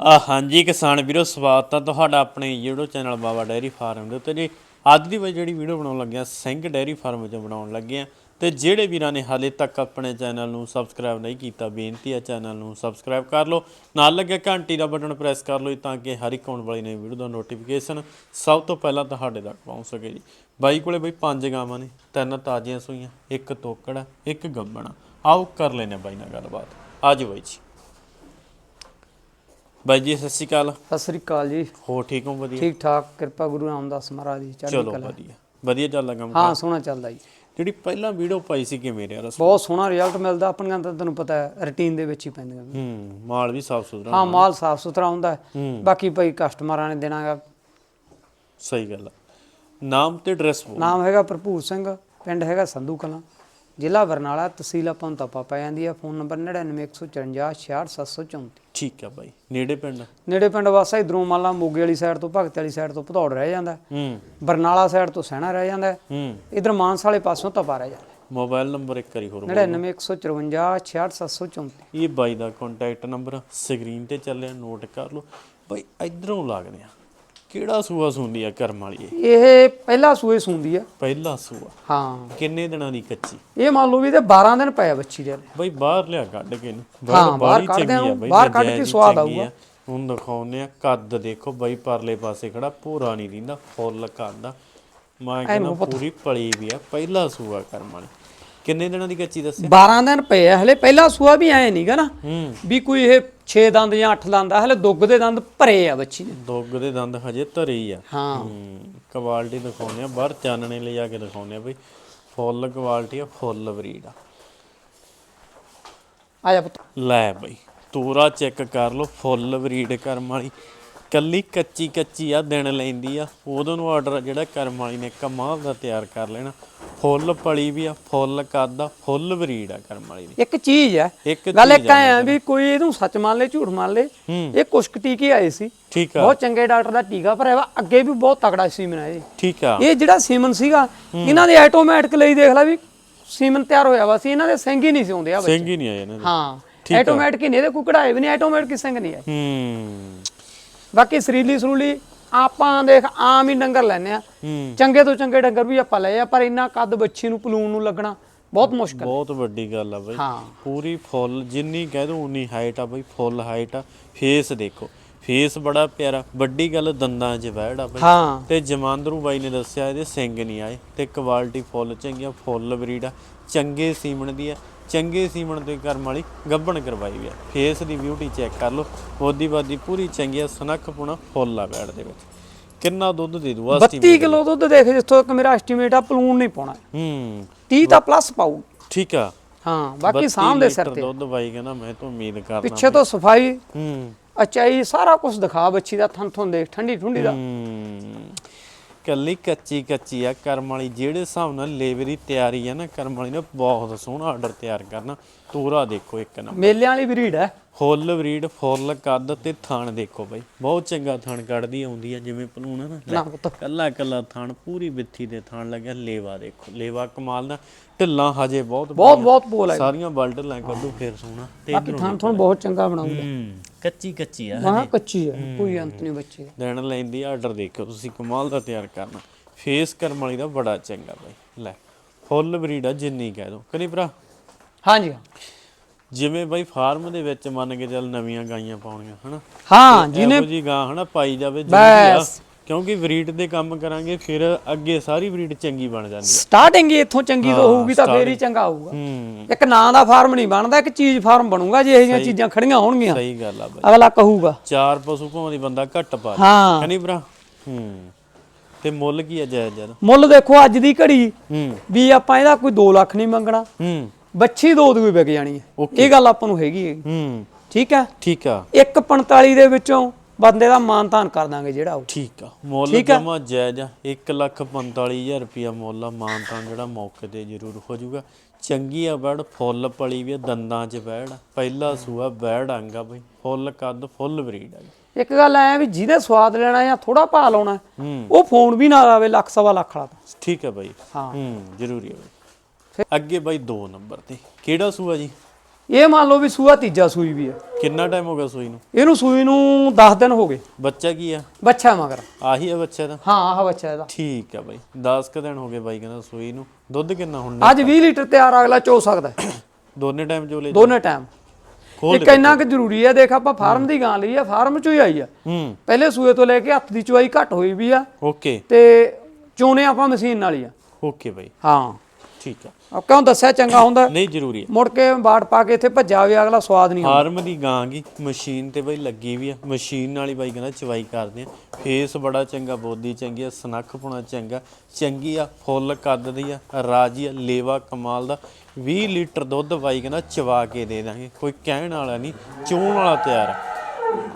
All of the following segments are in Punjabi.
ਆ ਹਾਂਜੀ ਕਿਸਾਨ ਵੀਰੋ, ਸਵਾਗਤ ਹੈ ਤੁਹਾਡਾ ਆਪਣੇ YouTube channel Baba dairy farm ਦੇ ਉੱਤੇ ਜੀ। ਅੱਜ ਦੀ ਬਈ ਜਿਹੜੀ ਵੀਡੀਓ ਬਣਾਉਣ ਲੱਗਿਆ ਸਿੰਘ ਡੈਰੀ ਫਾਰਮ ਵਿੱਚੋਂ ਬਣਾਉਣ ਲੱਗੇ ਆ। ਤੇ ਜਿਹੜੇ ਵੀਰਾਂ ਨੇ ਹਾਲੇ ਤੱਕ ਆਪਣੇ ਚੈਨਲ ਨੂੰ ਸਬਸਕ੍ਰਾਈਬ ਨਹੀਂ ਕੀਤਾ, ਬੇਨਤੀ ਆ ਚੈਨਲ ਨੂੰ ਸਬਸਕ੍ਰਾਈਬ ਕਰ ਲਓ। ਨਾਲ ਲੱਗਿਆ ਘੰਟੀ ਦਾ ਬਟਨ ਪ੍ਰੈਸ ਕਰ ਲਓ ਜੀ, ਤਾਂ ਕਿ ਹਰ ਇੱਕ ਆਉਣ ਵਾਲੀ ਨਵੀਂ ਵੀਡੀਓ ਦਾ ਨੋਟੀਫਿਕੇਸ਼ਨ ਸਭ ਤੋਂ ਪਹਿਲਾਂ ਤੁਹਾਡੇ ਤੱਕ ਪਹੁੰਚ ਸਕੇ ਜੀ। ਬਾਈ ਕੋਲੇ ਬਈ ਪੰਜ ਗਾਵਾਂ ਨੇ, ਤਿੰਨ ਤਾਜ਼ੀਆਂ ਸੂਈਆਂ, ਇੱਕ ਤੋਕੜਾ ਇੱਕ ਗੱਬਣਾ ਆਓ ਕਰ ਲੈਨੇ ਬਾਈ ਨਾਲ ਗੱਲਬਾਤ। ਆਜੋ ਬਾਈ ਜੀ। ਬਾਈ ਜੀ ਸਤਿ ਸ਼੍ਰੀ ਅਕਾਲ। ਸਤਿ ਸ੍ਰੀ ਅਕਾਲ ਜੀ। ਹੋ ਠੀਕ ਹੋ ਵਧੀਆ? ਠੀਕ ਠਾਕ ਕਿਰਪਾ ਗੁਰੂ ਰਾਮਦਾਸ ਮਹਾਰਾਜ ਚੜ੍ਹਦੀ ਚਲੋ ਕਲਾ। ਵਧੀਆ। ਵਧੀਆ ਚੱਲਦਾ ਕੰਮ। ਹਾਂ ਸੋਹਣਾ ਚੱਲਦਾ ਜੀ। ਜਿਹੜੀ ਪਹਿਲਾਂ ਵੀਡੀਓ ਪਾਈ ਸੀ ਕਿ ਮੇਰੇ ਯਾਰ ਬਹੁਤ ਸੋਹਣਾ ਰਿਜ਼ਲਟ ਮਿਲਦਾ ਆਪਣੀਆਂ ਤਾਂ ਤੁਹਾਨੂੰ ਪਤਾ ਹੈ ਰੁਟੀਨ ਦੇ ਵਿੱਚ ਹੀ ਪੈਂਦੀਆਂ ਨੇ। ਹੂੰ ਮਾਲ ਵੀ ਸਾਫ਼ ਸੁਥਰਾ ਹਾਂ ਮਾਲ ਸਾਫ਼ ਸੁਥਰਾ ਹੁੰਦਾ ਹੈ। ਹੂੰ। ਬਾਕੀ ਭਾਈ ਕਸਟਮਰਾਂ ਨੇ ਦੇਣਾਗਾ ਸਹੀ ਗੱਲ ਆ। ਨਾਮ ਤੇ ਐਡਰੈਸ ਬੋਲ। ਨਾਮ ਹੈਗਾ ਭਰਪੂਰ ਸਿੰਘ ਪਿੰਡ ਹੈਗਾ ਸੰਧੂ ਕਲਾਂ। ਜ਼ਿਲ੍ਹਾ ਬਰਨਾਲਾ ਤਹਿਸੀਲ ਤਪਾ ਪੈ ਜਾਂਦੀ ਹੈ ਫੋਨ ਨੰਬਰ 991456 66734 ਠੀਕ ਆ ਬਾਈ ਨੇੜੇ ਪਿੰਡ? ਨੇੜੇ ਪਿੰਡ ਵਾਸਾ ਇਧਰੋਂ ਮੰਨ ਲਾ ਮੋਗੇ ਵਾਲੀ ਸਾਈਡ ਤੋਂ ਭਗਤ ਵਾਲੀ ਸਾਈਡ ਤੋਂ ਭਦੌੜ ਰਹਿ ਜਾਂਦਾ। ਹੈ। ਬਰਨਾਲਾ ਸਾਈਡ ਤੋਂ ਸਹਿਣਾ ਰਹਿ ਜਾਂਦਾ। ਹੈ। ਇਧਰ ਮਾਨਸਾ ਵਾਲੇ ਪਾਸੋਂ ਤਪਾ ਰਹਿ ਜਾਂਦਾ। ਮੋਬਾਈਲ ਨੰਬਰ ਇੱਕ ਵਾਰੀ ਹੋਰ ਬੋਲ। 991556 66734 ਇਹ ਬਾਈ ਦਾ ਕੰਟੈਕਟ ਨੰਬਰ ਸਕਰੀਨ ਤੇ ਚੱਲਿਆ ਨੋਟ ਕਰ ਲਓ। ਬਾਈ ਇਧਰੋਂ ਲੱਗਦੇ ਆ। ਕਿਹੜਾ ਸੂਆ ਸੁੰਦੀ ਆ ਕਰਮ ਵਾਲੀ ਇਹ? ਇਹ ਪਹਿਲਾ ਸੂਏ ਸੂੰਦੀ ਆ। ਪਹਿਲਾ ਸੂਆ। ਹਾਂ। ਕਿੰਨੇ ਦਿਨਾਂ ਦੀ ਕੱਚੀ? ਇਹ ਮੰਨ ਲਓ ਵੀ ਤੇ 12 ਦਿਨ ਪਏ ਆ ਬੱਚੀ ਦੇ ਬਈ ਬਾਹਰ ਲਿਆ ਕੱਢ ਕੇ ਹਾਂ, ਬਾਹਰ ਬਾਹਰ ਬਾਹਲੀ ਕੱਢਦੇ ਚੰਗੀ ਆ ਆ, ਬਈ ਬਾਹਰ ਕੱਢ ਕੇ ਸਵਾਦ ਆਊਗਾ। ਹੁਣ ਦਿਖਾਉਂਦੇ ਆ ਕੱਦ ਦੇਖੋ ਬਾਈ ਪਰਲੇ ਪਾਸੇ ਖੜਾ ਪੂਰਾ ਨਹੀਂ ਦਿੰਦਾ ਫੁੱਲ ਕੱਦ ਆ। ਮੈਂ ਕਹਿੰਦਾ ਪੂਰੀ ਪਲੀ ਵੀ ਆ ਪਹਿਲਾ ਸੂਆ ਕਰਮ ਵਾਲੀ। ਕਿੰਨੇ ਦਿਨਾਂ ਦੀ ਕੱਚੀ ਦੱਸਿਆ? 12 ਦਿਨ ਪਏ ਆ ਹਲੇ ਪਹਿਲਾ ਸੂਆ ਵੀ ਐ ਨਹੀਂਗਾ ਨਾ ਵੀ ਕੋਈ ਇਹ 6 ਦੰਦ ਜਾਂ 8 ਦੰਦ ਆ ਹਲੇ ਦੁੱਗ ਦੇ ਦੰਦ ਭਰੇ ਆ ਬੱਚੀ ਦੇ। ਦੁੱਗ ਦੇ ਦੰਦ ਹਜੇ ਧਰੇ ਹੀ ਆ। ਹਾਂ। ਕੁਆਲਿਟੀ ਦਿਖਾਉਂਦੇ ਆ ਬਾਹਰ ਚਾਨਣੇ ਲੈ ਜਾ ਕੇ ਦਿਖਾਉਂਦੇ ਆ ਬਈ ਫੁੱਲ ਕੁਆਲਿਟੀ ਆ ਫੁੱਲ ਬਰੀਡ ਆ। ਆ ਜਾ ਪੁੱਤ। ਲੈ ਬਈ ਤੂਰਾ ਚੈੱਕ ਕਰ ਲਓ ਫੁੱਲ ਬਰੀਡ ਕਰਮ ਵਾਲੀ। ਕੱਲੀ ਕੱਚੀ ਕੱਚੀ ਆ ਦਿਨ ਲੈਂਦੀ ਆ। ਉਦੋਂ ਨੂੰ ਆਰਡਰ ਜਿਹੜਾ ਕਰਮ ਵਾਲੀ ਨੇ ਕਮਾਲ ਦਾ ਤਿਆਰ ਕਰ ਲੈਣਾ। ਫੁੱਲ ਪਲੀ ਵੀ ਆ ਫੁੱਲ ਕੱਦ ਆ ਫੁੱਲ ਬਰੀਡ ਆ ਕਰਮ ਵਾਲੀ ਦੀ। ਇੱਕ ਚੀਜ਼ ਹੈ ਇੱਕ ਗੱਲ ਇੱਕ ਐ ਆ ਵੀ ਕੋਈ ਇਹਨੂੰ ਸੱਚ ਮੰਨ ਲੇ ਝੂਠ ਮੰਨ ਲੇ ਇਹ ਕੁਸ਼ਕ ਟੀਕੇ ਆਏ ਸੀ? ਠੀਕ ਆ। ਬਹੁਤ ਚੰਗੇ ਡਾਕਟਰ ਦਾ ਟੀਕਾ ਭਰਿਆ ਵਾ ਅੱਗੇ ਵੀ ਬਹੁਤ ਤਕੜਾ ਸੀਮਨ ਹੈ ਇਹ। ਠੀਕ ਆ। ਇਹ ਜਿਹੜਾ ਸੀਮਨ ਸੀਗਾ ਇਹਨਾਂ ਦੇ ਆਟੋਮੈਟਿਕ ਲਈ ਦੇਖ ਲੈ ਵੀ ਸੀਮਨ ਤਿਆਰ ਹੋਇਆ ਵਾ ਸੀ ਇਹਨਾਂ ਦੇ ਸਿੰਘ ਹੀ ਨਹੀਂ ਸੀ ਆਉਂਦੇ ਆ ਬੱਚੇ ਸਿੰਘ ਹੀ ਨਹੀਂ ਆਏ ਇਹਨਾਂ ਦੇ। ਹਾਂ ਆਟੋਮੈਟਿਕ ਹੀ ਨਹੀਂ ਇਹਦੇ ਕੋਈ ਕਢਾਏ ਵੀ ਨਹੀਂ ਆਟੋਮੈਟਿਕ ਸਿੰਘ ਨਹੀਂ ਆਏ। ਹੂੰ। ਬਾਕੀ ਸਰੀਲੀ ਸਰੂਲੀ ਆਪਾਂ ਦੇਖ ਆਮ ਹੀ ਡੰਗਰ ਲੈਨੇ ਆ। ਚੰਗੇ ਤੋਂ ਚੰਗੇ ਡੰਗਰ ਵੀ ਆਪਾਂ ਲਏ ਆ ਪਰ ਇੰਨਾ ਕੱਦ ਬੱਚੀ ਨੂੰ ਪਲੂਨ ਨੂੰ ਲੱਗਣਾ ਬਹੁਤ ਮੁਸ਼ਕਲ। ਬਹੁਤ ਵੱਡੀ ਗੱਲ ਆ ਬਈ। ਪੂਰੀ ਫੁੱਲ ਜਿੰਨੀ ਕਹਿ ਦੋ ਉਨੀ ਹਾਈਟ ਆ ਬਈ ਫੁੱਲ ਹਾਈਟ ਆ। ਫੇਸ ਦੇਖੋ ਫੇਸ ਬੜਾ ਪਿਆਰਾ ਵੱਡੀ ਗੱਲ ਦੰਦਾਂ 'ਚ ਵਹਿੜ ਆ ਬਈ। ਤੇ ਜਮਾਂਦਰੂ ਬਾਈ ਨੇ ਦੱਸਿਆ ਇਹਦੇ ਸਿੰਘ ਨਹੀਂ ਆਏ ਤੇ ਕੁਆਲਿਟੀ ਫੁੱਲ ਚੰਗੀ ਆ ਫੁੱਲ ਬਰੀਡ ਆ ਚੰਗੇ ਸੀਮਣ ਦੀ ਆ। ਚੰਗੇ ਸੀਮਣ ਦੇ ਕਰਮ ਵਾਲੀ ਗੱਬਣ ਕਰਵਾਈ ਆ ਫੇਸ ਦੀ ਬਿਊਟੀ ਚੈੱਕ ਕਰ ਲਓ। ਬੋਦੀ ਬਾਦੀ ਪੂਰੀ ਚੰਗੀ ਆ ਸਨੱਖ ਪੁਣਾ ਫੁੱਲ ਆ ਬੈੜ ਦੇ ਵਿੱਚ। ਕਿੰਨਾ ਦੁੱਧ ਦੇ ਦੂ ਆ 32 ਕਿਲੋ ਦੁੱਧ ਦੇਖ ਜਿੱਥੋਂ ਤੱਕ ਮੇਰਾ ਐਸਟੀਮੇਟ ਆ ਪਲੂਨ ਨਹੀਂ ਪਾਉਣਾ। ਹੂੰ। 30 ਤਾਂ ਪਲੱਸ ਪਾਊ। ਠੀਕ ਆ। ਹਾਂ ਬਾਕੀ 32 ਸਾਂਭ ਦੇ ਸਿਰ ਤੇ। ਦੁੱਧ ਬਾਈ ਕਹਿੰਦਾ ਮੈਂ ਤਾਂ ਉਮੀਦ ਕਰਦਾ ਪਿੱਛੇ ਤੋਂ ਸਫ਼ਾਈ ਹੂੰ। ਅਚਾਈ ਸਾਰਾ ਕੁਝ ਦਿਖਾ ਬੱਚੀ ਦਾ ਥਣ ਦੇਖ ਠੰਡੀ ਠੁੰਡੀ ਦਾ। ਹੂੰ। ਕੱਲੀ ਕੱਚੀ ਕੱਚੀ ਆ, ਕਰਮ ਵਾਲੀ ਜਿਹੜੇ ਹਿਸਾਬ ਨਾਲ ਲੇਵਰੀ ਤਿਆਰੀ ਆ ਨਾ, ਕਰਮ ਵਾਲੀ ਨੇ ਬਹੁਤ ਸੋਹਣਾ ਆਰਡਰ ਤਿਆਰ ਕਰਨਾ। ਤੂਰਾ ਦੇਖੋ ਇੱਕ ਨੰਬਰ। ਮੇਲਿਆਂ ਵਾਲੀ ਬਰੀਡ ਹੈ। ਫੁੱਲ ਬਰੀਡ ਫੁੱਲ ਕੱਦ ਤੇ ਥਣ ਦੇਖੋ ਬਾਈ। ਬਹੁਤ ਚੰਗਾ ਥਣ ਕੱਢਦੀ ਆਉਂਦੀ ਆ ਜਿਵੇਂ ਪਲੂਣ ਆ ਨਾ ਲੈ, ਕੱਲਾ ਕੱਲਾ ਥਣ ਪੂਰੀ ਬਿੱਥੀ ਦੇ ਥਣ ਲੱਗਿਆ ਲੇਵਾ ਦੇਖੋ ਲੇਵਾ ਕਮਾਲ ਦਾ। ਢਿੱਲਾਂ ਹਜੇ ਬਹੁਤ ਬਹੁਤ ਬਹੁਤ ਬੋਲ ਹੈ ਸਾਰੀਆਂ ਬਲਟਲਾਂ ਕੱਢੂ ਫੇਰ ਸੋਹਣਾ। ਤੇ ਬਾਕੀ ਥਣ ਥਣ ਬਹੁਤ ਚੰਗਾ ਬਣਾਉਂਦਾ। ਕੱਚੀ ਕੱਚੀ ਆ ਹਾਂ ਕੱਚੀ ਹੈ। ਕੋਈ ਅੰਤ ਨਹੀਂ ਬੱਚੇ ਦਾ। ਦੇਣ ਲੈਂਦੀ ਆਰਡਰ ਦੇਖਿਓ ਤੁਸੀਂ ਕਮਾਲ ਦਾ ਤਿਆਰ ਕਰਨਾ। ਫੇਸ ਕਰਮ ਵਾਲੀ ਦਾ ਬੜਾ ਚੰਗਾ ਬਾਈ। ਲੈ ਫੁੱਲ ਬਰੀਡ ਆ ਜਿੰਨੀ ਕਹਿ ਦੋ। ਕਰੀ ਭਰਾ? ਹਾਂਜੀ ਹਾਂ। ਜਿਵੇਂ ਬਾਈ ਫਾਰਮ ਦੇ ਵਿੱਚ ਮੰਨ ਕੇ ਚੱਲ ਨਵੀਆਂ ਗਾਈਆਂ ਪਾਉਣੀਆਂ ਹਨਾ? ਹਾਂ ਜਿਹਨੇ ਜੀ ਗਾਂ ਹਨਾ ਪਾਈ ਜਾਵੇ ਜ਼ਰੂਰੀ ਆ। ਕਿਉਂਕਿ ਬਰੀਡ ਦੇ ਕੰਮ ਕਰਾਂਗੇ ਫਿਰ ਅੱਗੇ ਸਾਰੀ ਬਰੀਡ ਚੰਗੀ ਬਣ ਜਾਂਦੀ ਹੈ ਸਟਾਰਟਿੰਗ ਹੀ ਇੱਥੋਂ ਚੰਗੀ ਤੋਂ ਹੋਊਗੀ ਤਾਂ ਫੇਰ ਹੀ ਚੰਗਾ ਹੋਊਗਾ। ਹੂੰ। ਇੱਕ ਨਾਂ ਦਾ ਫਾਰਮ ਨਹੀਂ ਬਣਦਾ ਇੱਕ ਚੀਜ਼ ਫਾਰਮ ਬਣੂਗਾ ਜੇ ਇਹ ਜਿਹੀਆਂ ਚੀਜ਼ਾਂ ਖੜੀਆਂ ਹੋਣਗੀਆਂ ਸਹੀ ਗੱਲ ਆ ਬਾਈ। ਅਗਲਾ ਕਹੂਗਾ। ਚਾਰ ਪਸ਼ੂ ਭਾਵੇਂ ਦੀ ਬੰਦਾ ਘੱਟ ਪਾ ਹਾਂ। ਕਨੀ ਭਰਾ? ਹੂੰ। ਤੇ ਮੁੱਲ ਕੀ ਆ ਜਾਇਜ਼ ਜਦ ਮੁੱਲ ਦੇਖੋ ਅੱਜ ਦੀ ਘੜੀ ਹੂੰ। ਵੀ ਆਪਾਂ ਇਹਦਾ ਕੋਈ 2 ਲੱਖ ਨਹੀਂ ਮੰਗਣਾ। ਹੂੰ। ਬੱਚੀ ਦੋ ਦੀ ਵਿਕ ਜਾਣੀ ਹੈ। ਇਹ ਗੱਲ ਆਪਾਂ ਨੂੰ ਹੈਗੀ ਹੈ। ਹੂੰ। ਠੀਕ ਹੈ? ਠੀਕ ਆ। 145 ਦੇ ਵਿੱਚੋਂ ਬੰਦੇ ਦਾ ਮਾਨਤਾਨ ਕਰ ਦਾਂਗੇ ਜਿਹੜਾ ਉਹ। ਠੀਕ ਆ। ਮੁੱਲ ਜਮਾ ਜਾਇਜ਼ ਆ। 145000 ਰੁਪਿਆ ਮੁੱਲ ਆ। ਮਾਨਤਾਂ ਜਿਹੜਾ ਮੌਕੇ ਤੇ ਜ਼ਰੂਰ ਹੋ ਜਾਊਗਾ। ਚੰਗੀ ਆ ਬੈੜ ਫੁੱਲ ਪਲੀ ਵੀ ਦੰਦਾਂ 'ਚ ਬੈੜ। ਪਹਿਲਾ ਸੂਆ ਬੈੜ ਆਂਗਾ ਬਈ। ਫੁੱਲ ਕੱਦ ਫੁੱਲ ਬਰੀਡ ਆ। ਇੱਕ ਗੱਲ ਐ ਵੀ ਜਿਹਨੇ ਸਵਾਦ ਲੈਣਾ ਜਾਂ ਥੋੜਾ ਭਾਅ ਲਾਉਣਾ ਹੂੰ। ਉਹ ਫੋਨ ਵੀ ਨਾ ਆਵੇ ਲੱਖ ਸਵਾ ਲੱਖ ਵਾਲਾ। ਠੀਕ ਆ ਬਾਈ। ਹਾਂ। ਹੂੰ ਜ਼ਰੂਰੀ ਆ ਬਾਈ। ਅੱਗੇ ਬਾਈ 2 ਨੰਬਰ ਤੇ ਕਿਹੜਾ ਸੂਆ ਜੀ? ਇਹ ਮੰਨ ਲਓ ਵੀ ਸੂਆ ਤੀਜਾ ਸੂਈ ਵੀ ਆ। ਕਿੰਨਾ ਟਾਈਮ ਹੋ ਗਿਆ ਸੂਈ ਨੂੰ? ਇਹਨੂੰ ਸੂਈ ਨੂੰ 10 ਦਿਨ ਹੋ ਗਏ। ਬੱਚਾ ਕੀ ਆ? ਬੱਚਾ ਮਗਰ। ਆਹੀ ਆ ਬੱਚਾ ਦਾ ਹਾਂ ਆਹ ਬੱਚਾ ਇਹਦਾ। ਠੀਕ ਆ ਬਾਈ। 10 ਕ ਦਿਨ ਹੋ ਗਏ ਬਾਈ ਕਹਿੰਦਾ ਸੂਈ ਨੂੰ। ਦੁੱਧ ਕਿੰਨਾ ਹੁਣ ਅੱਜ 20 ਲੀਟਰ ਤਿਆਰ ਅਗਲਾ ਚੋ ਸਕਦਾ ਹੈ। ਦੋਨੇ ਟਾਈਮ ਚੋਲੇ ਦੋਨੇ ਟਾਈਮ ਖੋਲ ਇੱਕ ਇੰਨਾ ਕਿ ਜ਼ਰੂਰੀ ਹੈ ਦੇਖ ਆਪਾਂ ਫਾਰਮ ਦੀ ਗਾਂ ਲਈ ਆ ਫਾਰਮ ਚੋਂ ਹੀ ਆਈ ਆ। ਹੂੰ। ਪਹਿਲੇ ਸੂਏ ਤੋਂ ਲੈ ਕੇ ਹੱਥ ਦੀ ਚੁਆਈ ਘੱਟ ਹੋਈ ਵੀ ਆ। ਓਕੇ। ਤੇ ਚੋਣੇ ਆਪਾਂ ਮਸ਼ੀਨ ਨਾਲ ਹੀ ਆ। ਓਕੇ ਬਾਈ। ਹਾਂ। ਠੀਕ ਆ ਆ ਕਿਉਂ ਦੱਸਿਆ ਚੰਗਾ ਹੁੰਦਾ? ਨਹੀਂ ਜ਼ਰੂਰੀ ਹੈ। ਮੁੜ ਕੇ ਬਾੜ ਪਾ ਕੇ ਇੱਥੇ ਭੱਜਾ ਵੀ ਅਗਲਾ ਸਵਾਦ ਨਹੀਂ ਆਉਂਦਾ। ਫਾਰਮ ਦੀ ਗਾਂ ਗੀ ਮਸ਼ੀਨ ਤੇ ਬਾਈ ਲੱਗੀ ਵੀ ਆ। ਮਸ਼ੀਨ ਨਾਲ ਹੀ ਬਾਈ ਕਹਿੰਦਾ ਚਵਾਈ ਕਰਦੇ ਆ। ਫੇਸ ਬੜਾ ਚੰਗਾ ਬੋਦੀ ਚੰਗੀ ਆ ਸਨੱਖ ਪੁਣਾ ਚੰਗਾ। ਚੰਗੀ ਆ ਫੁੱਲ ਕੱਦ ਦੀ ਆ ਰਾਜੀ ਆ ਲੇਵਾ ਕਮਾਲ ਦਾ। 20 ਲੀਟਰ ਦੁੱਧ ਬਾਈ ਕਹਿੰਦਾ ਚਵਾ ਕੇ ਦੇ ਦਾਂਗੇ। ਕੋਈ ਕਹਿਣ ਵਾਲਾ ਨਹੀਂ ਚੋਣ ਵਾਲਾ ਤਿਆਰ ਆ।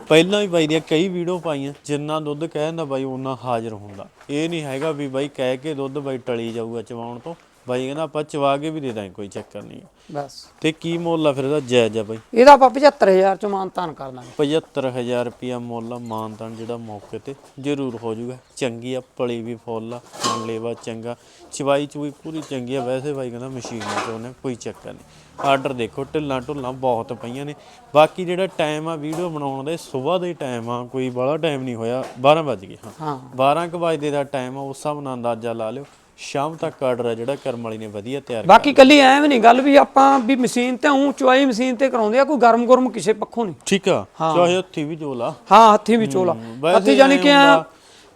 ਪਹਿਲਾਂ ਵੀ ਬਾਈ ਦੀਆਂ ਕਈ ਵੀਡੀਓ ਪਾਈਆਂ ਜਿੰਨਾ ਦੁੱਧ ਕਹਿੰਦਾ ਬਾਈ ਉਹਨਾਂ ਹਾਜ਼ਰ ਹੁੰਦਾ। ਇਹ ਨਹੀਂ ਹੈਗਾ ਵੀ ਬਾਈ ਕਹਿ ਕੇ ਦੁੱਧ ਬਾਈ ਟਲੀ ਜਾਊਗਾ ਚਵਾਉਣ ਤੋਂ। ਬਾਈ ਕਹਿੰਦਾ ਆਪਾਂ ਚਵਾ ਕੇ ਵੀ ਦੇ ਦਾਂਗੇ ਕੋਈ ਚੱਕਰ ਨਹੀਂ। ਬਸ। ਤੇ ਕੀ ਮੁੱਲ ਆ ਫਿਰ ਇਹਦਾ? ਜਾਇਜ਼ ਆ ਬਾਈ। ਇਹਦਾ ਆਪਾਂ 75000 ਚ ਮਾਨਤਾਨ ਕਰ ਦਾਂਗੇ 75000 ਰੁਪਿਆ ਮੁੱਲ ਆ, ਮਾਨਤਾਨ ਜਿਹੜਾ ਮੌਕੇ ਤੇ ਜ਼ਰੂਰ ਹੋ ਜਾਊਗਾ। ਚੰਗੀ ਆ ਪਲੀ ਵੀ ਫੁੱਲ ਆ ਮਨ ਲੇਵਾ ਚੰਗਾ। ਚਵਾਈ ਚੂਈ ਪੂਰੀ ਚੰਗੀ ਆ। ਵੈਸੇ ਬਾਈ ਕਹਿੰਦਾ ਮਸ਼ੀਨ ਚ ਉਹਨੇ ਕੋਈ ਚੱਕਰ ਨਹੀਂ। ਆਰਡਰ ਦੇਖੋ ਢਿੱਲਾਂ ਢੁੱਲਾਂ ਬਹੁਤ ਪਈਆਂ ਨੇ। ਬਾਕੀ ਜਿਹੜਾ ਟਾਈਮ ਆ ਵੀਡੀਓ ਬਣਾਉਣ ਦਾ ਸਵੇਰ ਦਾ ਹੀ ਟਾਈਮ ਆ। ਕੋਈ ਬੜਾ ਟਾਈਮ ਨਹੀਂ ਹੋਇਆ। 12 ਵੱਜ ਗਏ ਹਾਂ। ਹਾਂ। 12 ਕੁ ਵਜੇ ਦਾ ਟਾਈਮ ਆ ਉਸ ਹਿਸਾਬ ਨਾਲ ਅੰਦਾਜ਼ਾ ਲਾ ਲਿਓ। ਸ਼ਾਮ ਤੱਕ ਆਰਡਰ ਆ ਜਿਹੜਾ ਕਰਮ ਵਾਲੀ ਨੇ ਵਧੀਆ ਤਿਆਰ ਬਾਕੀ ਕੱਲੀ ਐਵੇਂ ਨਹੀਂ ਗੱਲ ਵੀ ਆਪਾਂ ਵੀ ਮਸ਼ੀਨ ਤੇ ਹੂੰ ਚੁਆਈ ਮਸ਼ੀਨ ਤੇ ਕਰਾਉਂਦੇ ਆ ਕੋਈ ਗਰਮ ਗਰਮ ਕਿਸੇ ਪੱਖੋਂ ਨਹੀਂ। ਠੀਕ ਆ ਚਾਹੇ ਹੱਥੀ ਵੀ ਜੋਲਾ ਹਾਂ ਹੱਥੀ ਵੀ ਚੋਲਾ। ਵੈਸੇ ਹੱਥੀ ਜਾਨੀ ਕਿ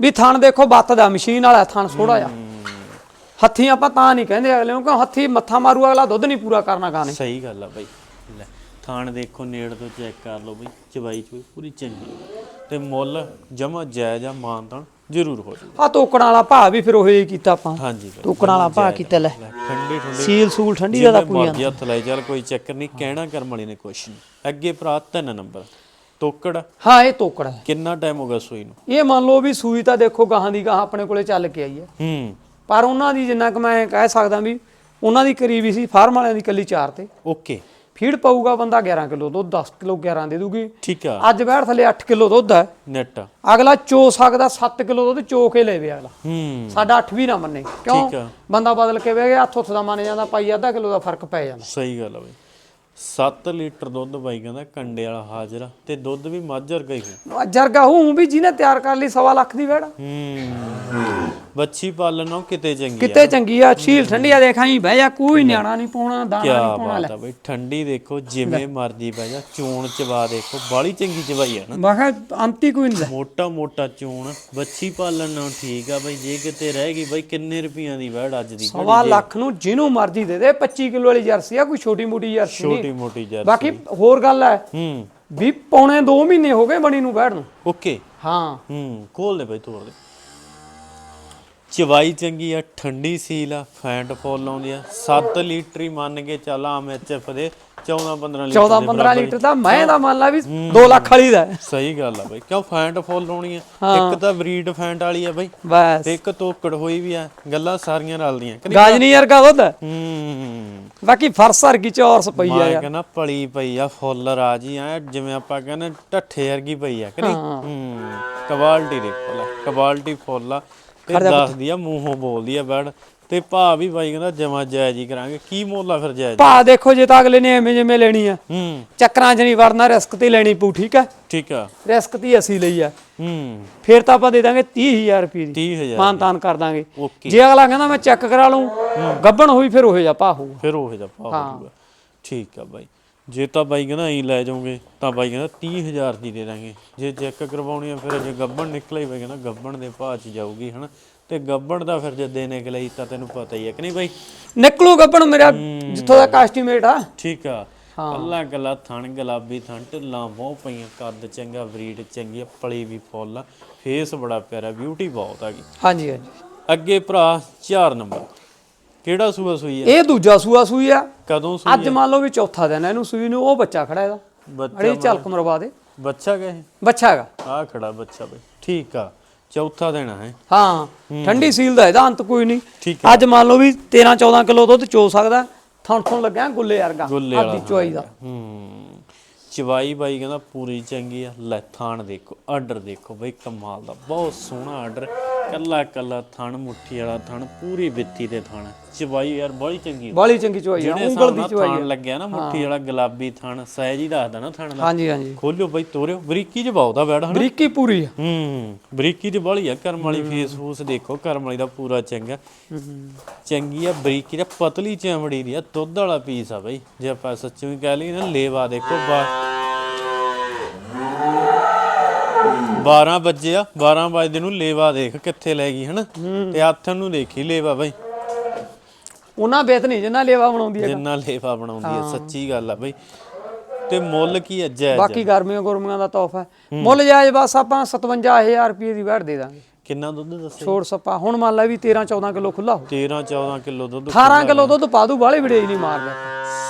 ਵੀ ਥਣ ਦੇਖੋ ਬੱਤ ਦਾ ਮਸ਼ੀਨ ਵਾਲਾ ਥਣ ਥੋੜਾ ਆ ਹੱਥੀ ਆਪਾਂ ਤਾਂ ਨਹੀਂ ਕਹਿੰਦੇ ਅਗਲੇ ਨੂੰ ਕਿ ਹੱਥੀ ਮੱਥਾ ਮਾਰੂ ਅਗਲਾ ਦੁੱਧ ਨਹੀਂ ਪੂਰਾ ਕਰਨਾ ਗਾਣੇ ਸਹੀ ਗੱਲ ਆ ਬਾਈ। ਲੈ ਥਾਣ ਦੇਖੋ ਨੇੜ ਤੋਂ ਚੈੱਕ ਕਰ ਲਓ ਬਈ ਚਵਾਈ ਚੂਈ ਪੂਰੀ ਚੰਗੀ। ਤੇ ਮੁੱਲ ਜਮਾ ਜਾਇਜ਼ ਆ ਮਾਨਤਾਨ ਜ਼ਰੂਰ ਹੋ ਜੂ ਆ ਤੋਕੜਾਂ ਵਾਲਾ ਭਾਅ ਵੀ ਫਿਰ ਉਹ ਹੀ ਕੀਤਾ ਆਪਾਂ। ਹਾਂਜੀ ਬਾਈ ਵਾਲਾ ਭਾਅ ਕੀਤਾ ਲੈ। ਠੰਡੀ ਠੰਡੀ। ਸੀਲ ਸੂਲ ਠੰਡੀ ਦਾ ਤਾਂ ਪੂਰੀ ਮਰਜ਼ੀ ਹੱਥ ਲਾਈ ਚੱਲ ਕੋਈ ਚੱਕਰ ਨਹੀਂ ਕਹਿਣਾ ਕਰਮ ਵਾਲੀ ਨੇ ਕੁਛ ਨਹੀਂ। ਅੱਗੇ ਭਰਾ ਤਿੰਨ ਨੰਬਰ। ਤੋਕੜ। ਹਾਂ ਇਹ ਤੋਕੜਾ ਹੈ। ਕਿੰਨਾ ਟਾਈਮ ਹੋ ਗਿਆ ਸੂਈ ਨੂੰ? ਇਹ ਮੰਨ ਲਓ ਵੀ ਸੂਈ ਤਾਂ ਦੇਖੋ ਗਾਹਾਂ ਦੀ ਗਾਹਾਂ ਆਪਣੇ ਕੋਲੇ ਚੱਲ ਕੇ ਆਈ ਹੈ। ਹੂੰ। ਪਰ ਉਹਨਾਂ ਦੀ ਜਿੰਨਾ ਕਿ ਮੈਂ ਕਹਿ ਸਕਦਾ ਵੀ ਉਹਨਾਂ ਦੀ ਕਰੀਬੀ ਸੀ ਫਾਰਮ ਵਾਲਿਆਂ ਦੀ ਕੱਲੀ 4 ਤੇ। ਓਕੇ। ਫੀਡ ਪਾਊਗਾ ਬੰਦਾ 11 ਕਿਲੋ ਦੁੱਧ 10 ਕਿਲੋ 11 ਦੇ ਦੂਗੀ। ਠੀਕ ਆ। ਅੱਜ ਬੈਠ ਥੱਲੇ 8 ਕਿਲੋ ਦੁੱਧ ਹੈ। ਨੈਟ ਅਗਲਾ ਚੋ ਸਕਦਾ 7 ਕਿਲੋ ਦੁੱਧ ਚੋ ਕੇ ਲੈਵੇ ਅਗਲਾ। ਹੂੰ। ਸਾਡਾ 8 ਵੀ ਨਾ ਮੰਨੇ। ਕਿਉਂ। ਬੰਦਾ ਬਦਲ ਕੇ ਵੇ ਗਿਆ ਹੱਥ ਹੁੱਥ ਦਾ ਮੰਨ ਜਾਂਦਾ ਪਾਈ ਅੱਧਾ ਕਿਲੋ ਦਾ ਫ਼ਰਕ ਪੈ ਜਾਂਦਾ। ਸਹੀ ਗੱਲ ਆ ਬਈ। 7 ਲੀਟਰ ਦੁੱਧ ਬਾਈ ਕਹਿੰਦਾ ਕੰਡੇ ਵਾਲਾ ਹਾਜ਼ਰ ਤੇ ਦੁੱਧ ਵੀ ਮੱਝ ਵਰਗਾ ਹੀ ਹੋ ਜਰਗਾ ਹੂੰ ਵੀ ਜਿਹਨੇ ਤਿਆਰ ਕਰ ਲਈ ਸਵਾ ਲੱਖ ਦੀ ਵੇੜ। ਹੂੰ ਬੱਚੀ ਪਾਲਣ ਨੂੰ ਕਿਤੇ ਚੰਗੀ ਆ। ਕਿਤੇ ਚੰਗੀ ਆ ਛੀਲ ਠੰਡੀ ਆ ਦੇਖਾਂ ਹੀ ਬਹਿ ਜਾ ਕੋਈ ਨਿਆਣਾ ਨਹੀਂ ਪਾਉਣਾ ਦਾਣਾ ਕਿਆ ਨਹੀਂ ਪਾਉਣਾ ਬਾਤ ਆ ਬਈ ਠੰਡੀ ਦੇਖੋ ਜਿਵੇਂ ਮਰਜ਼ੀ ਪੈ ਜਾ ਚੂਣ ਚਵਾ ਦੇਖੋ ਬਾਲੀ ਚੰਗੀ ਚਵਾਈ ਆ ਨਾ। ਮੈਂ ਕਿਹਾ ਅੰਤੀ ਕੋਈ ਨਹੀਂ ਮੋਟਾ ਮੋਟਾ ਚੂਣ ਬੱਚੀ ਪਾਲਣ ਨੂੰ ਠੀਕ ਆ ਬਈ ਜੇ ਕਿਤੇ ਰਹਿ ਗਈ ਬਈ ਕਿੰਨੇ ਰੁਪਈਆਂ ਦੀ ਵੈੜ ਅੱਜ ਦੀ ਸਵਾ ਲੱਖ ਨੂੰ ਜਿਹਨੂੰ ਮਰਜ਼ੀ ਦੇ ਦੇ 25 ਕਿਲੋ ਵਾਲੀ ਜਰਸੀ ਆ ਕੋਈ ਛੋਟੀ ਮੋਟੀ ਜਰਸੀ ਨਹੀਂ। ਛੋਟੀ ਮੋਟੀ ਜਰ ਬਾਕੀ ਹੋਰ ਗੱਲ ਹੈ ਹੂੰ। ਵੀ ਪੌਣੇ 2 ਮਹੀਨੇ ਹੋ ਗਏ ਬਣੀ ਨੂੰ ਬੈਠ ਨੂੰ। ਓਕੇ। ਹਾਂ। ਹੂੰ ਖੋਲ ਦੇ ਬਈ ਤੋੜ ਦੇ। ਚਵਾਈ ਚੰਗੀ ਆ ਠੰਡੀ ਸੀਲ ਆ ਫੈਂਟ ਫੁੱਲ ਆਉਂਦੀ ਆ। 7 ਲੀਟਰ ਹੀ ਮੰਨ ਕੇ ਚੱਲ ਆਮ ਐਚਐਫ ਦੇ 14 15 ਲੀਟਰ 14 ਦੇ 15 ਬਰਾਬਰ ਹੀ। ਲੀਟਰ ਦਾ ਮੈਂ ਦਾ ਮੰਨ ਲਾ ਵੀ 2 ਲੱਖ ਵਾਲੀ ਦਾ। ਸਹੀ ਗੱਲ ਆ ਬਈ ਕਿਉਂ ਫੈਂਟ ਫੁੱਲ ਆਉਣੀ ਆ? ਇੱਕ ਤਾਂ ਬਰੀਡ ਫੈਂਟ ਵਾਲੀ ਆ ਬਈ। ਬਸ। ਇੱਕ ਤੋਕੜ ਹੋਈ ਵੀ ਆ ਗੱਲਾਂ ਸਾਰੀਆਂ ਰਲਦੀਆਂ। ਕਿ? ਗਾਜਨੀ ਵਰਗਾ ਦੁੱਧ ਹੈ। ਬਾਕੀ ਫਰਸ ਵਰਗੀ ਚੌਰਸ ਪਈ ਆ ਮੈਂ ਯਾਰ। ਕਹਿੰਦਾ ਪਲੀ ਪਈ ਆ ਫੁੱਲ ਰਾਜੀ ਆ ਜਿਵੇਂ ਆਪਾਂ ਕਹਿੰਦੇ ਢੱਠੇ ਵਰਗੀ ਪਈ ਆ ਕਿ ਨਹੀਂ? ਹੂੰ। ਕੁਆਲਿਟੀ ਦੇਖੋ ਲੈ ਕੁਆਲਿਟੀ ਫੁੱਲ ਆ। ਤੇ ਦੱਸਦੀ ਆ ਮੂੰਹੋਂ ਬੋਲਦੀ ਆ ਬੈੜ ਤੇ ਭਾ ਵੀ ਬਾਈ ਕਹਿੰਦਾ ਜਮਾ ਜਾਇਜ਼ ਹੀ ਕਰਾਂਗੇ। ਕੀ ਮੁੱਲ ਆ ਫਿਰ ਜਾਇਜ਼? ਭਾ ਦੇਖੋ ਜੇ ਤਾਂ ਅਗਲੇ ਨੇ ਐਵੇਂ ਜਿਵੇਂ ਲੈਣੀ ਆ। ਹੂੰ। ਚੱਕਰਾਂ 'ਚ ਨਹੀਂ ਵੜਨਾ ਰਿਸਕ ਤੇ ਲੈਣੀ ਪਊ ਠੀਕ ਹੈ ਠੀਕ ਆ। ਰਿਸਕ ਤੇ ਅਸੀਂ ਲਈ ਆ। ਹੂੰ। ਫੇਰ ਤਾਂ ਆਪਾਂ ਦੇ ਦਾਂਗੇ 30000 ਰੁਪਏ ਦੀ। 30000 ਮਾਨਤਾਨ ਕਰ ਦਾਂਗੇ। ਓਕੇ। ਜੇ ਅਗਲਾ ਕਹਿੰਦਾ ਮੈਂ ਚੈੱਕ ਕਰਾ ਲੂੰ ਗੱਬਣ ਹੋਈ ਫਿਰ ਉਹ ਜਾ ਭਾ ਹੋਊ ਫਿਰ ਉਹ ਜਿਹਾ ਭਾਅ ਹੋ। ਜਾਊਗਾ ਠੀਕ ਆ ਬਾਈ। ਜੇ ਤਾਂ ਬਾਈ ਕਹਿੰਦਾ ਐਂ ਲੈ ਜਾਓਗੇ ਤਾਂ ਬਾਈ ਕਹਿੰਦਾ 30000 ਦੀ ਦੇ ਦਾਂਗੇ। ਜੇ ਚੈੱਕ ਕਰਵਾਉਣੀ ਆ ਫਿਰ ਜੇ ਗੱਬਣ ਨਿਕਲੇ ਬਾਈ ਕਹਿੰਦਾ ਗੱਬਣ ਦੇ ਭਾਅ 'ਚ ਜਾਊਗੀ ਹਨਾ। ਤੇ ਗੱਬਣ ਦਾ ਫਿਰ ਜੇ ਦੇਣੇ ਕੇ ਲਈ ਤਾਂ ਤੈਨੂੰ ਪਤਾ ਹੀ ਹੈ ਕਿ ਨਹੀਂ ਬਾਈ? ਨਿਕਲੂ ਗੱਬਣ ਮੇਰਾ ਜਿੱਥੋਂ ਦਾ ਕਾਸਟੀਮੇਟ ਆ। ਠੀਕ ਆ। ਕੱਲਾ ਕੱਲਾ ਥਣ ਗੁਲਾਬੀ ਥਣ ਢਿੱਲਾਂ ਬਹੁਤ ਪਈਆਂ ਕੱਦ ਚੰਗਾ ਬਰੀਡ ਚੰਗੀ ਆ ਪਲੀ ਵੀ ਫੁੱਲ ਫੇਸ ਬੜਾ ਪਿਆਰਾ ਬਿਊਟੀ ਬਹੁਤ ਆ ਗਈ ਹਾਂਜੀ ਹਾਂਜੀ। ਅੱਗੇ ਭਰਾ 4 ਨੰਬਰ। ਕਿਹੜਾ ਸੂਆ ਸੂਈ ਆ? ਇਹ ਦੂਜਾ ਸੂਆ ਸੂਈ ਆ। ਕਦੋਂ ਸੂਈ ਅੱਜ ਮੰਨ ਲਓ ਵੀ ਚੌਥਾ ਦਿਨ ਆ ਇਹਨੂੰ ਸੂਈ ਨੂੰ ਉਹ ਬੱਚਾ ਖੜਾ ਇਹਦਾ। ਬੱਚਾ ਅੜੀ ਝਲਕ ਮਰਵਾ ਦੇ। ਬੱਚਾ ਕਹੇ ਬੱਚਾ ਹੈਗਾ। ਆ ਖੜਾ ਬੱਚਾ ਬਈ। ਠੀਕ ਆ। ਚੌਥਾ ਦੇਣਾ ਹੈ ਹਾਂ। ਠੰਡੀ ਸੀਲ ਦਾ ਇਹਦਾ ਅੰਤ ਕੋਈ ਨਹੀਂ। ਅੱਜ ਮੰਨ ਲਓ ਵੀ 13 14 ਕਿਲੋ ਦੁੱਧ ਚੋ ਸਕਦਾ। ਥਣ ਥਣ ਲੱਗਿਆ ਗੁੱਲੇ ਵਰਗਾ ਆਦੀ ਚੁਆਈ ਦਾ। ਹੂੰ। ਚਵਾਈ ਬਾਈ ਕਹਿੰਦਾ ਪੂਰੀ ਚੰਗੀ ਆ। ਲੈ ਥਾਣ ਦੇਖੋ ਆਰਡਰ ਦੇਖੋ ਬਈ ਕਮਾਲ ਦਾ। ਬਹੁਤ ਸੋਹਣਾ ਆਰਡਰ। ਕੱਲਾ ਕੱਲਾ ਥਣ ਮੁੱਠੀ ਵਾਲਾ ਥਣ ਪੂਰੀ ਵਿੱਤੀ ਦੇ ਥਣ। ਚਵਾਈ ਯਾਰ ਬੜੀ ਚੰਗੀ। ਬਾਲੀ ਚੰਗੀ ਚਵਾਈ ਆ ਜਿਹੜੇ ਉਂਗਲ ਦੀ ਚਵਾਈ ਥਾਣ ਆ। ਲੱਗਿਆ ਨਾ ਮੁੱਠੀ ਵਾਲਾ ਗੁਲਾਬੀ ਥਣ ਸਹਿਜ ਹੀ ਦੱਸਦਾ ਨਾ ਥਣ ਦਾ। ਹਾਂਜੀ ਹਾਂਜੀ। ਖੋਲਿਓ ਬਈ ਤੋਰਿਓ। ਬਰੀਕੀ ਚ ਬਹੁਤਾ ਬੈੜ ਹਨਾ? ਬਰੀਕੀ ਪੂਰੀ ਆ। ਹੂੰ ਬਰੀਕੀ ਤੇ ਬਾਲੀ ਆ ਕਰਮ ਵਾਲੀ ਫੇਸ ਫੂਸ ਦੇਖੋ ਕਰਮ ਵਾਲੀ ਦਾ ਪੂਰਾ ਚੰਗਾ। ਚੰਗੀ ਆ ਬਰੀਕੀ ਦਾ ਪਤਲੀ ਚਮੜੀ ਦੀ ਆ ਦੁੱਧ ਵਾਲਾ ਪੀਸ ਆ ਬਈ। ਜੇ ਆਪਾਂ ਸੱਚੀ ਵੀ ਕਹਿ ਲਈਏ ਨਾ ਲੇਵਾ ਦੇਖੋ ਬਾ 12 ਵਜੇ ਆ 12 ਵਜੇ ਨੂੰ ਲੇਵਾ ਦੇਖ ਕਿੱਥੇ ਲੈ ਗਈ ਹਨਾ? ਤੇ ਹੱਥ ਨੂੰ ਦੇਖੀ ਲੇਵਾ ਬਈ। ਉਹਨਾਂ ਬੇਤ ਨਹੀਂ ਜਿੰਨਾ ਲੇਵਾ ਬਣਾਉਂਦੀ ਹੈ ਜਿੰਨਾ ਲੇਵਾ ਬਣਾਉਂਦੀ ਆ ਸੱਚੀ ਗੱਲ ਆ ਬਈ। ਤੇ ਮੁੱਲ ਕੀ ਹੈ ਬਾਕੀ ਗਰਮੀਆਂ ਗੁਰਮੀਆਂ ਦਾ ਤੋਹਫਾ ਹੈ। ਮੁੱਲ ਜਾਇਜ਼ ਬਸ ਆਪਾਂ 57000 ਰੁਪਏ ਦੀ ਵੈਟ ਦੇ ਦਾਂਗੇ। ਕਿੰਨਾ ਦੁੱਧ ਦੱਸੇ ਛੋੜ ਸੱਪਾ। ਹੁਣ ਮੰਨ ਲੈ ਵੀ 13 14 ਕਿਲੋ ਖੁੱਲਾ ਹੋ 13 14 ਕਿਲੋ ਦੁੱਧ 18 ਕਿਲੋ ਦੁੱਧ ਪਾ ਦੂ ਬਾਹਲੇ ਵਿੜੇ ਨਹੀਂ ਮਾਰਦਾ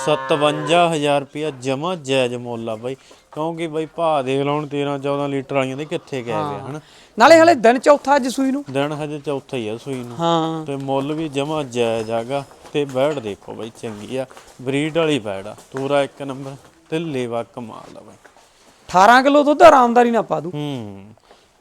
57000 ਰੁਪਇਆ ਜਮਾ ਜਾਇਜ਼ ਮੁੱਲ ਆ ਬਾਈ। ਕਿਉਂਕਿ ਬਾਈ ਭਾਅ ਦੇਖ ਲਾਉਣ 13 14 ਲੀਟਰ ਵਾਲੀਆਂ ਦੇ ਕਿੱਥੇ ਗਏ ਹਨਾ? ਨਾਲੇ ਹਲੇ ਦਿਨ ਚੌਥਾ ਅੱਜ ਸੂਈ ਨੂੰ। ਦਿਨ ਹਜੇ ਚੌਥਾ ਹੀ ਆ ਸੂਈ ਨੂੰ। ਹਾਂ। ਤੇ ਮੁੱਲ ਵੀ ਜਮਾ ਜਾਇਜ਼ ਆਗਾ ਤੇ ਬੈੜ ਦੇਖੋ ਬਾਈ ਚੰਗੀ ਆ। ਬਰੀਡ ਵਾਲੀ ਬੈੜ ਆ। ਪੂਰਾ ਇੱਕ ਨੰਬਰ। ਤੇ ਲੇਵਾ ਕਮਾਲ ਦਾ ਬਾਈ। 18 ਕਿਲੋ ਦੁੱਧ ਆਰਾਮਦਾਰੀ ਨਾਲ ਪਾ ਦੂ ਹੂੰ।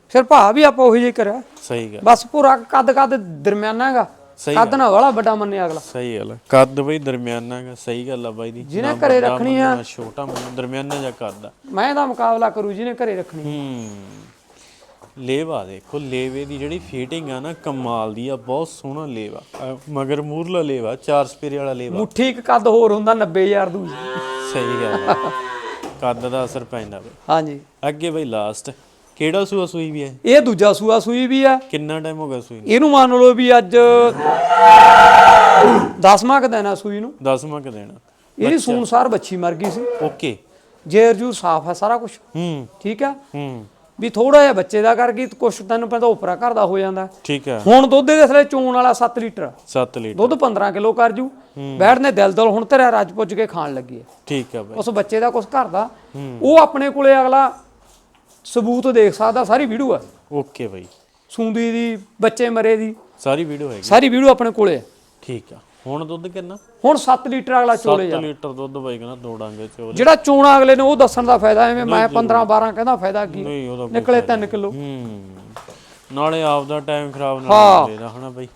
ਫਿਰ ਭਾ ਵੀ ਆਪਾਂ ਉਹੀ ਹੀ ਕਰਿਆ। ਸਹੀ ਗੱਲ। ਬਸ ਪੂਰਾ ਕੱਦ ਕੱਦ ਦਰਮਿਆਨਾ ਹੈਗਾ। ਸਹੀ ਕੱਦ ਨਾ ਵਾਲਾ ਵੱਡਾ ਮੰਨਿਆ ਅਗਲਾ। ਸਹੀ ਗੱਲ ਆ। ਕੱਦ ਬਈ ਦਰਮਿਆਨਾ ਗਾ ਸਹੀ ਗੱਲ ਆ ਬਾਈ ਦੀ। ਜਿਹਨੇ ਨਾ ਘਰੇ ਵੱਡਾ ਰੱਖਣੀ ਆ। ਮੰਨਣਾ, ਛੋਟਾ ਮੰਨਣਾ, ਦਰਮਿਆਨਾ ਕੱਦ ਆ। ਮੈਂ ਇਹਦਾ ਮੁਕਾਬਲਾ ਕਰੂ ਜਿਹਨੇ ਘਰੇ ਰੱਖਣੀ ਹੂੰ। ਲੇਵਾ ਦੇਖੋ ਲੇਵੇ ਦੀ ਜਿਹੜੀ ਫੀਟਿੰਗ ਆ ਨਾ ਕਮਾਲ ਦੀ ਆ ਬਹੁਤ ਸੋਹਣਾ ਲੇਵਾ। ਅਹ ਮਗਰ ਮੂਰਲਾ ਲੇਵਾ ਚਾਰ ਸਪੇਰੇ ਵਾਲਾ ਲੇਵਾ। ਮੁੱਠੀ ਇੱਕ ਕੱਦ ਹੋਰ ਹੁੰਦਾ 90000 ਦੂ ਸਹੀ ਗੱਲ ਆ। ਕੱਦ ਦਾ ਅਸਰ ਪੈਂਦਾ ਬਈ। ਹਾਂਜੀ। ਅੱਗੇ ਬਈ ਲਾਸਟ ਕਿਹੜਾ ਸੂਆ ਸੂਈ ਵੀ ਹੈ? ਇਹ ਦੂਜਾ ਸੂਆ ਸੂਈ ਵੀ ਆ। ਕਿੰਨਾ ਟਾਈਮ ਹੋ ਗਿਆ ਸੂਈ ਨੂੰ? ਇਹਨੂੰ ਮੰਨ ਲਓ ਵੀ ਅੱਜ 10ਵਾਂ ਕ ਦਿਨ ਆ ਸੂਈ ਨੂੰ। ਦਸਵਾਂ ਕ ਦੇਣਾ ਇਹਦੀ ਸੂਨਸਾਰ ਬੱਚੀ ਮਰ ਗਈ ਸੀ। ਓਕੇ। ਜੇਰ ਜੂ ਸਾਫ਼ ਹੈ ਸਾਰਾ ਕੁਝ ਹੂੰ। ਠੀਕ ਆ? ਹੂੰ। ਵੀ ਥੋੜਾ ਜਿਹਾ ਬੱਚੇ ਦਾ ਕਰ ਗਈ ਕੁਛ ਤੈਨੂੰ ਪਤਾ ਉਪਰਾ ਘਰ ਦਾ ਹੋ ਜਾਂਦਾ। ਠੀਕ ਹੈ ਹੁਣ ਦੁੱਧ ਦੇ ਥਲੇ ਚੋਣ ਵਾਲਾ 7 ਲੀਟਰ। 7 ਲੀਟਰ। ਦੁੱਧ 15 ਕਿਲੋ ਕਰ ਜੂ। ਬੈਠ ਨੇ ਦਿਲ ਦਿਲ ਹੁਣ ਤੇਰਾ ਰੱਜ ਪੁੱਜ ਕੇ ਖਾਣ ਲੱਗੀ ਹੈ ਠੀਕ ਹੈ ਬਈ। ਉਸ ਬੱਚੇ ਦਾ ਕੁਛ ਘਰ ਦਾ। ਉਹ ਆਪਣੇ ਕੋਲੇ ਅਗਲਾ ਸਬੂਤ ਦੇਖ ਸਕਦਾ ਸਾਰੀ ਵੀਡੀਓ ਹੈ ਓਕੇ ਬਈ। ਸੂੰਦੀ ਦੀ ਬੱਚੇ ਮਰੇ ਦੀ ਸਾਰੀ ਵੀਡੀਓ ਹੈਗੀ। ਸਾਰੀ ਵੀਡੀਓ ਆਪਣੇ ਕੋਲੇ ਹੈ ਠੀਕ ਆ। ਹੁਣ ਦੁੱਧ ਕਿੰਨਾ? ਹੁਣ 7 ਲੀਟਰ ਅਗਲਾ ਚੋਲੇ 7 ਲੀਟਰ ਦੁੱਧ ਬਾਈ ਕਹਿੰਦਾ ਦੋ ਡਾਂਗੇ ਚੋਲੇ। ਜਿਹੜਾ ਚੋਣਾ ਅਗਲੇ ਨੇ ਉਹ ਦੱਸਣ ਦਾ ਫਾਇਦਾ ਐਵੇਂ ਮੈਂ 15 12 ਕਹਿੰਦਾ ਫਾਇਦਾ ਕੀ? ਨਿਕਲੇ 3 ਕਿਲੋ। ਹੂੰ। ਨਾਲੇ ਆਪਦਾ ਟਾਈਮ ਖਰਾਬ ਨਾ ਲੈਦਾ ਹਨਾ ਬਈ?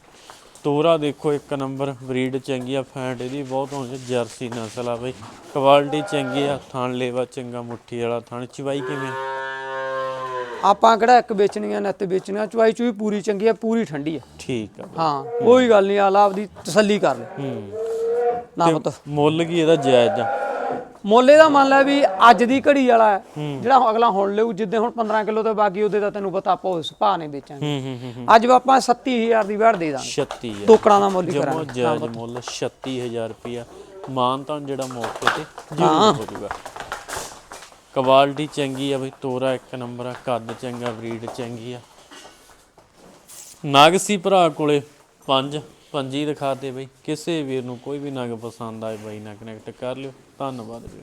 ਤੋਰਾ ਦੇਖੋ ਇੱਕ ਨੰਬਰ ਬਰੀਡ ਚੰਗੀ ਆ ਫੈਂਟ ਇਹਦੀ ਬਹੁਤ ਹੋਣੀ ਜਰਸੀ ਨਸਲ ਆ ਬਈ। ਕੁਆਲਿਟੀ ਚੰਗੀ ਆ ਥਣ ਲੇਵਾ ਚੰਗਾ ਮੁੱਠੀ ਵਾਲਾ ਥਣ ਚਵਾਈ ਕਿਵੇਂ? ਆਪਾਂ ਕਿਹੜਾ ਇੱਕ ਵੇਚਣੀਆਂ ਨੱਤ ਵੇਚਣੀਆਂ ਚੁਆਈ ਚੂਈ ਪੂਰੀ ਚੰਗੀ ਆ ਪੂਰੀ ਠੰਡੀ ਆ। ਠੀਕ ਆ। ਹਾਂ ਕੋਈ ਗੱਲ ਨਹੀਂ ਆਲਾ ਆਪਦੀ ਤਸੱਲੀ ਕਰ ਲੈ। ਹੂੰ। ਨਾ ਪੁੱਤ। ਮੁੱਲ ਕੀ ਇਹਦਾ ਜਾਇਜ਼ ਆ? ਮੋਲੇ ਦਾ ਮੰਨ ਲੈ ਵੀ ਅੱਜ ਦੀ ਘੜੀ ਵਾਲਾ ਹੈ, ਜਿਹੜਾ ਅਗਲਾ ਹੁਣ ਲਊ ਜਿੱਦੇ ਹੁਣ 15 ਕਿਲੋ ਤੇ ਬਾਕੀ ਉਹਦੇ ਦਾ ਤੈਨੂੰ ਪਤਾ ਆਪਾਂ ਉਸ ਭਾਅ ਨੇ ਵੇਚਾਂਗੇ। ਅੱਜ ਆਪਾਂ 37000 ਦੀ ਵੜ ਦੇ ਦਾਂਗੇ। 36 ਆ ਟੋਕੜਾਂ ਦਾ ਮੁੱਲ ਜਮੋ ਕਰਾਂਗੇ। ਜਾਇਜ਼ ਮੁੱਲ 36000 ਰੁਪਿਆ ਮਾਨ ਤਾਂ ਜਿਹੜਾ ਮੌਕੇ ਤੇ ਜ਼ਰੂਰ ਹੋ ਜਾਊਗਾ ਕੁਆਲਿਟੀ ਚੰਗੀ ਆ ਬਈ, ਤੋਰਾ ਇੱਕ ਨੰਬਰ ਆ, ਕੱਦ ਚੰਗਾ, ਬਰੀਡ ਚੰਗੀ ਆ। ਨਗ ਸੀ ਭਰਾ ਕੋਲੇ ਪੰਜ, ਪੰਜੀ ਦਿਖਾਤੇ ਬਈ, ਕਿਸੇ ਵੀਰ ਨੂੰ ਕੋਈ ਵੀ ਨਗ ਪਸੰਦ ਆਏ ਬਾਈ ਨਾ ਕਨੈਕਟ ਕਰ ਲਿਓ। ਧੰਨਵਾਦ ਜੀ